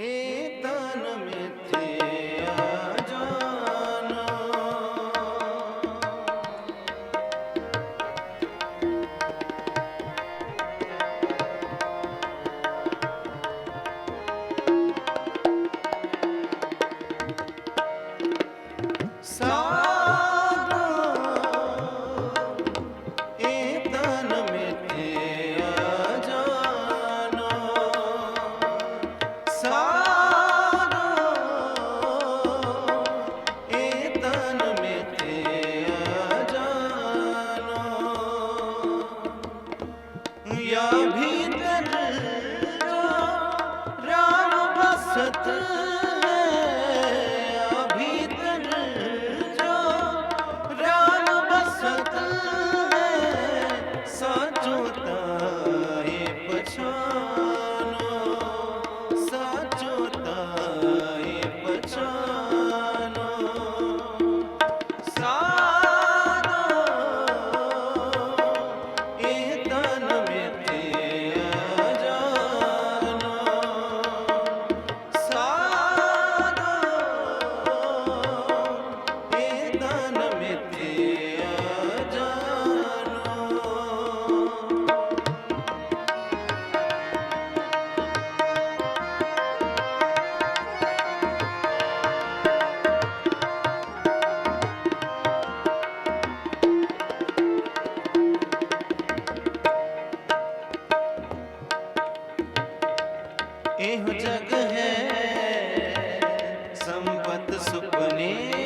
Eh. ਇਹੋ ਜਗ ਹੈ। ਸੰਪਤ ਸੁਪਨੇ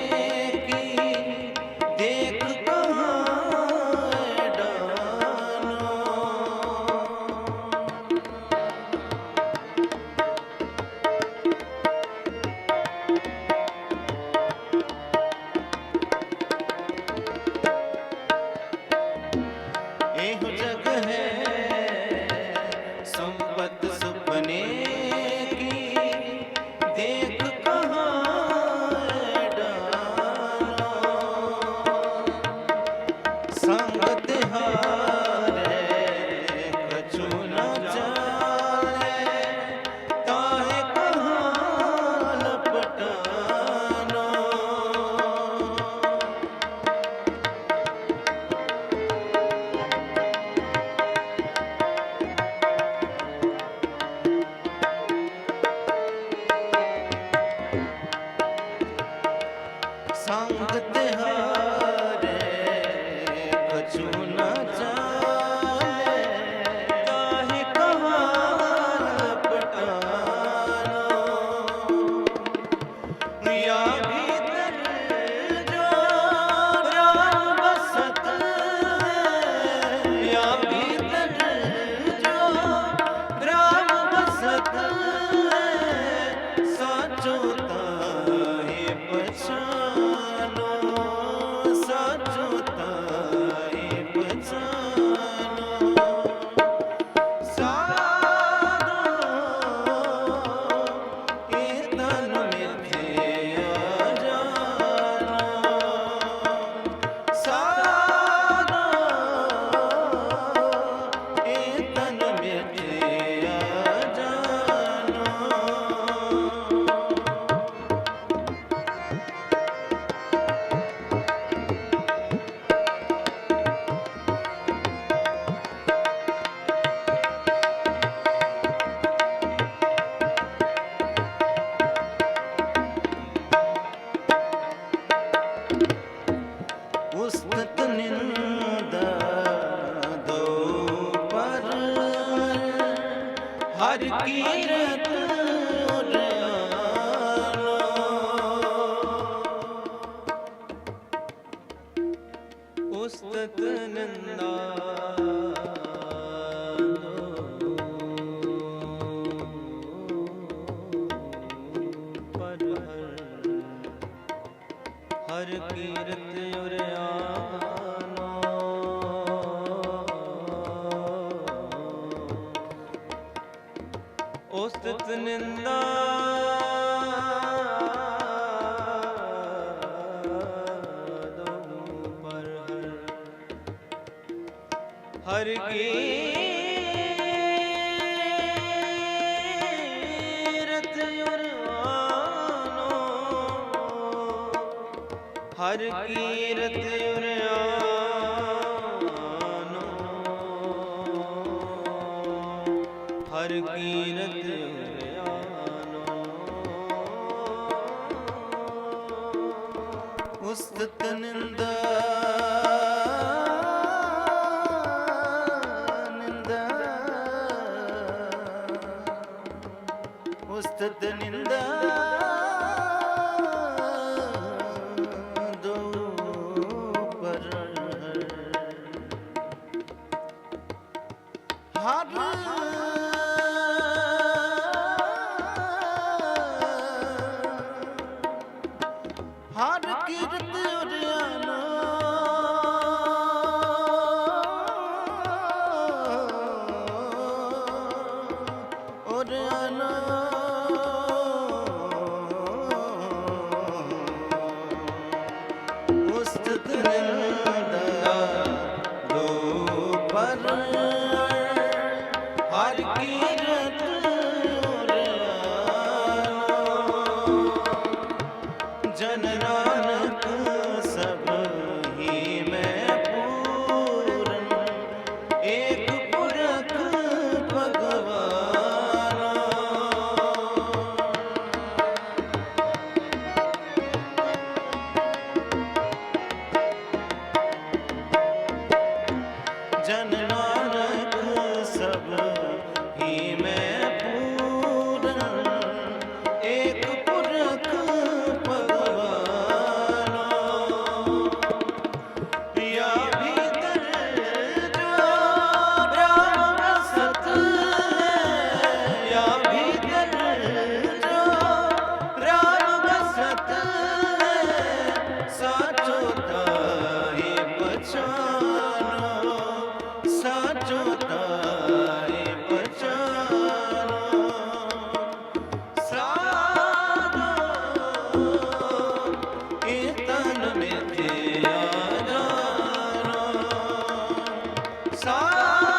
ਹਰ ਕੀਰਤ ਉਰਿਆਨੋ ਉਸਤ ਨਿੰਦਾ ਤੀਰਥ ਉਰਿਆਨੋ। ਹਰ ਕੀਰਤ ਉਰਿਆਨੋ। ਉਸਤਤ ਨੰਦ जननी Só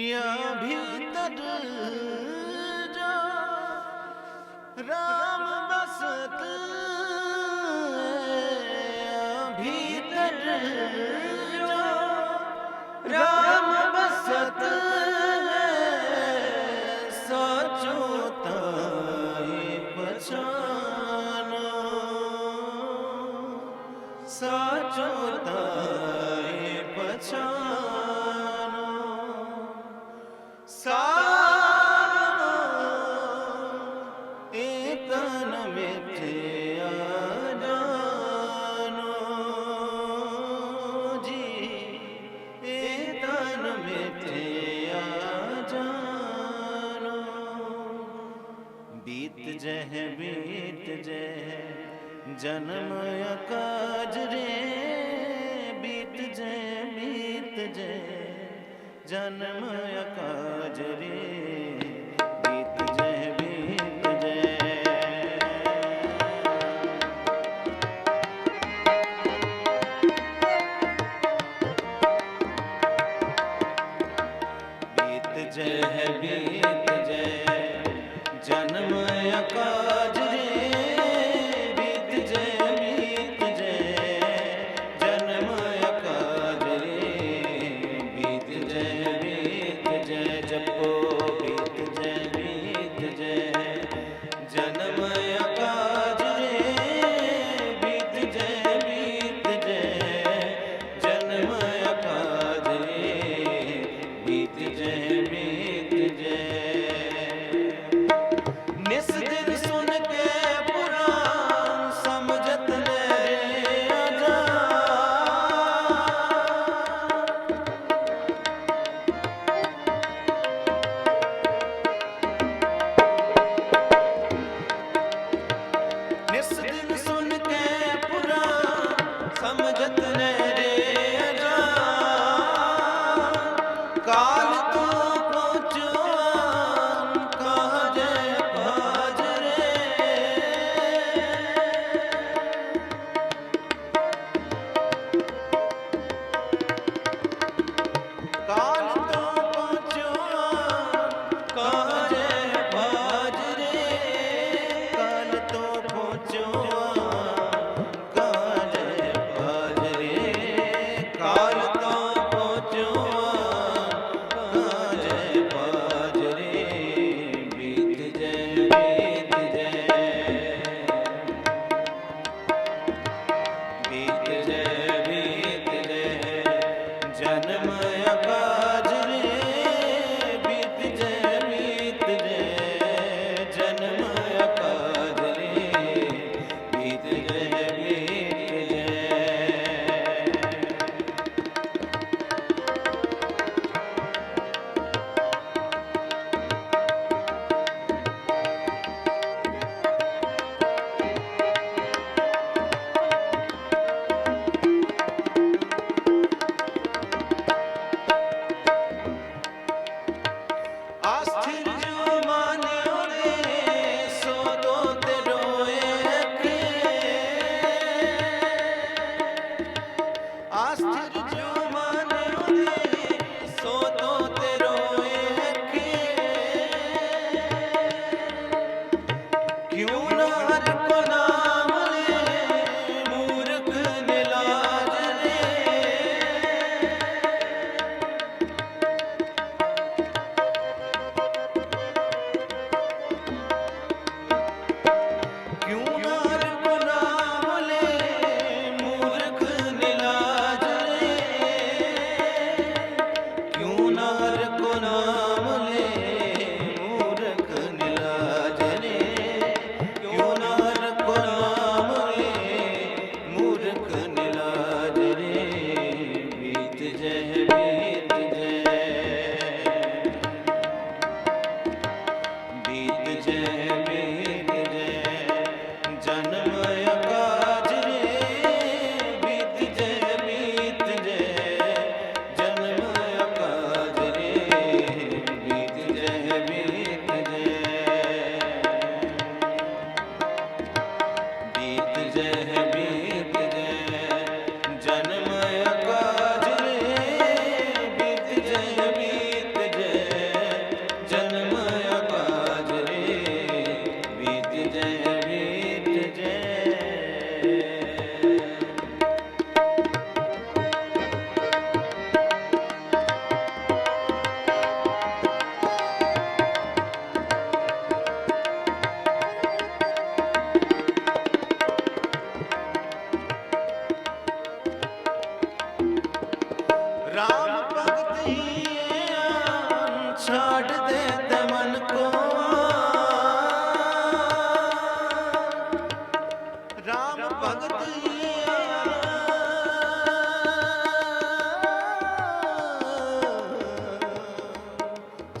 দুনিয়া ভিতর রাম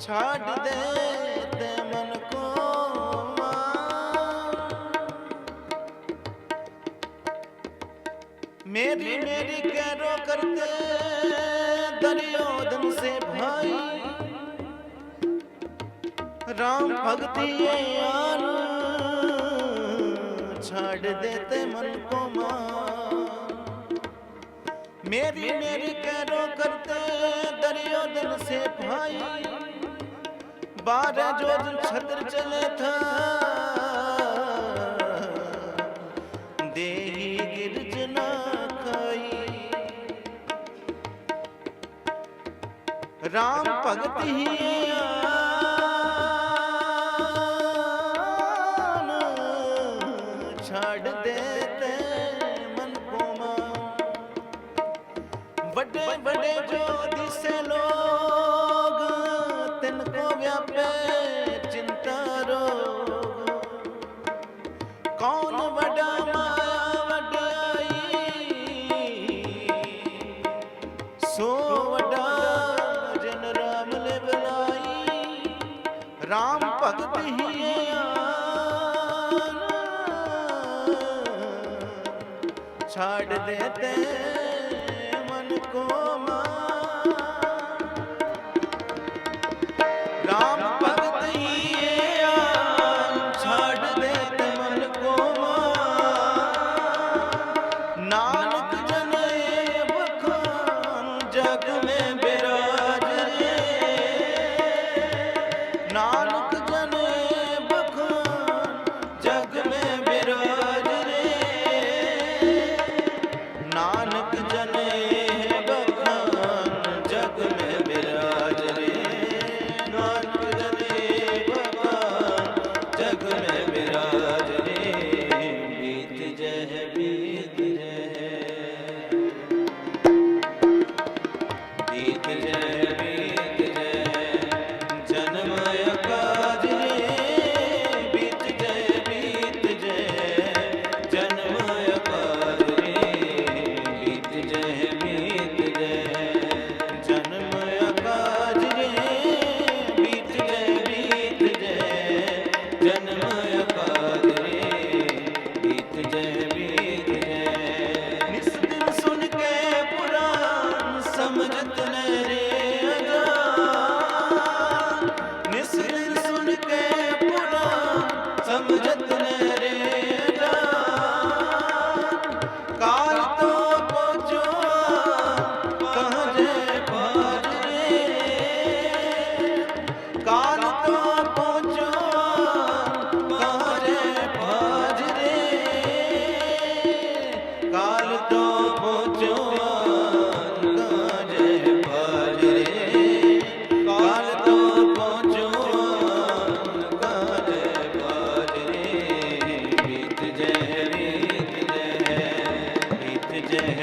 ਛੱਡ ਦੇ ਤੇ ਮਨ ਕੋ ਮੇਰੀ ਮੇਰੀ ਕਰੋ ਕਰਤੇ ਦਰਿਓਦਨ ਸੇ ਭਾਈ। ਰਾਮ ਭਗਤੀ ਯਾਰ ਛੱਡ ਦੇ ਤੇ ਮਨ ਕੋ ਮਾਂ। ਮੇਰੀ ਮੇਰੀ ਕਰੋ ਕਰਤੇ ਦਰਿਓਦਨ ਸੇ ਭਾਈ। बारह जोर छतर चले था देही गिरज ना खाई राम भगत ही छड़ देते मन को मां बड़े बड़े जो दिसे लोग ਕੌਣ ਵਡਾ ਮਾਇਆ ਵਡਾਈ ਸੋ ਵਡਾ ਜਨ ਰਾਮ ਭਗਤ ਹੀ ਦੇ ਤੇ day.